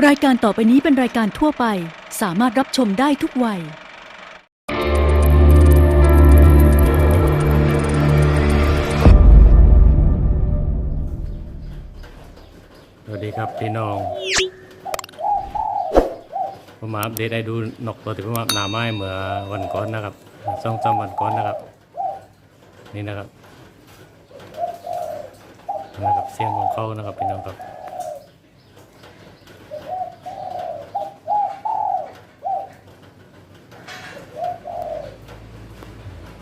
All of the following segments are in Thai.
รายการต่อไปนี้เป็นรายการทั่วไป สามารถรับชมได้ทุกวัย สวัสดีครับพี่น้องผมมาอัปเดตให้ดูนกตัวที่ผมอาบน้ำให้เมื่อวันก่อนนะครับสองสามวันก่อนนะครับ นี่นะครับนะครับเสียงของเขานะครับพี่น้องครับ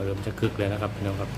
เริ่มจะคึกเลยนะครับพี่น้องครับ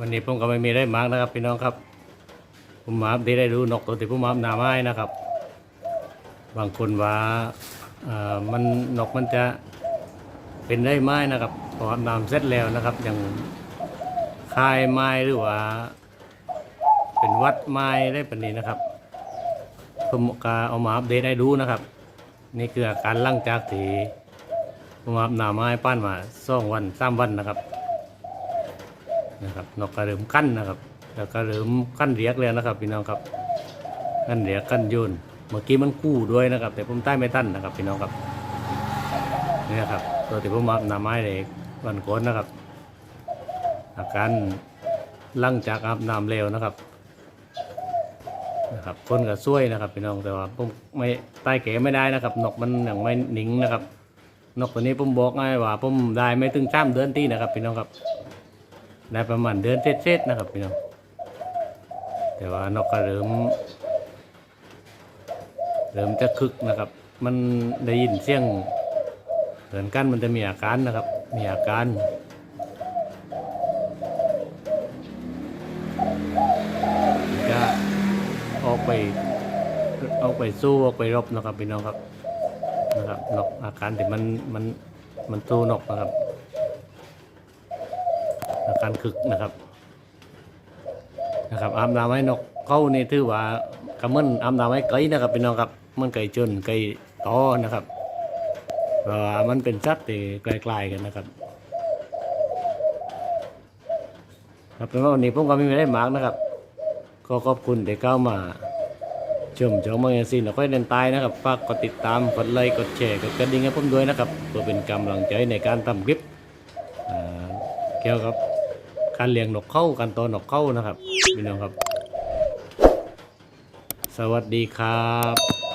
วันนี้ผมก็ไม่มีได้มากนะครับ พี่น้องครับ ผมมาอัปเดตได้ดูนกตัวที่ผมมาอาบน้ำให้นะครับ บางคนว่าอ่มันนกมันจะเป็นได้ไม้นะครับพออาบน้ำเสร็จแล้วนะครับอย่างคายไม้หรือว่า เป็นวัดไม้ได้ปนี้นะครับผมก็เอามาอัปเดตให้ดูนะครับ นี่คืออาการหลังจากที่ผมอาบน้ำให้ปั้นมาสองวันสามวันนะครับ นะครับนกกระเริ่มกั้นนะครับแล้วก็เริ่มกั้นเรียกแล้วนะครับพี่น้องครับกั้นเรียกกั้นโยนเมื่อกี้มันกู้ด้วยนะครับ แต่ผมใต้ไม่ตั้นนะครับพี่น้องครับนี่ครับตัวที่ผมมาหน้าไม้เลยวันก่อนนะครับ อาการลั่งจากอาบน้ำเร็วนะครับนะครับคนก็ช่วยนะครับพี่น้องแต่ว่าผมไม่ใต้เก๋ไม่ได้นะครับ นกมันอยังไม่หนิงนะครับ นกตัวนี้ผมบอกง่ายว่าผมได้ไม่ถึงจ้ามเดือนที่นะครับพี่น้องครับ ได้ประมาณเดือนเศษๆนะครับพี่น้องแต่ว่านกก็เริ่มเริ่มจะคึกนะครับ มันได้ยินเสียงเหมือนกันมันจะมีอาการนะครับ มีอาการจะออกไปออกไปสู้ออกไปรบนะครับพี่น้องครับนะครับนกอาการที่มันมันมันสู้นกนะครับ การคึกนะครับนะครับอาบน้ำให้นกเข้าในี่ถือว่ากระมันอาบน้ำให้ไก่นะครับเป็นนกงครับมันไก่จนไก่ต่อนะครับเอาามันเป็นสัตว์ที่ไกลๆกันนะครับครับเป็นว่าวันนี้ผมก็ไม่ได้มาร์กนะครับ ก็ขอบคุณที่เข้ามาชมจองมังซีนเราก็เดินตายนะครับฝากกดติดตามกดไลค์กดแชร์กดกระดิ่งให้ผมด้วยนะครับเพื่อเป็นกำลังใจในการทำคลิปเกี่ยวกับ การเลี้ยงนกเข้ากันตัวนกเข้านะครับพี่น้องครับ สวัสดีครับ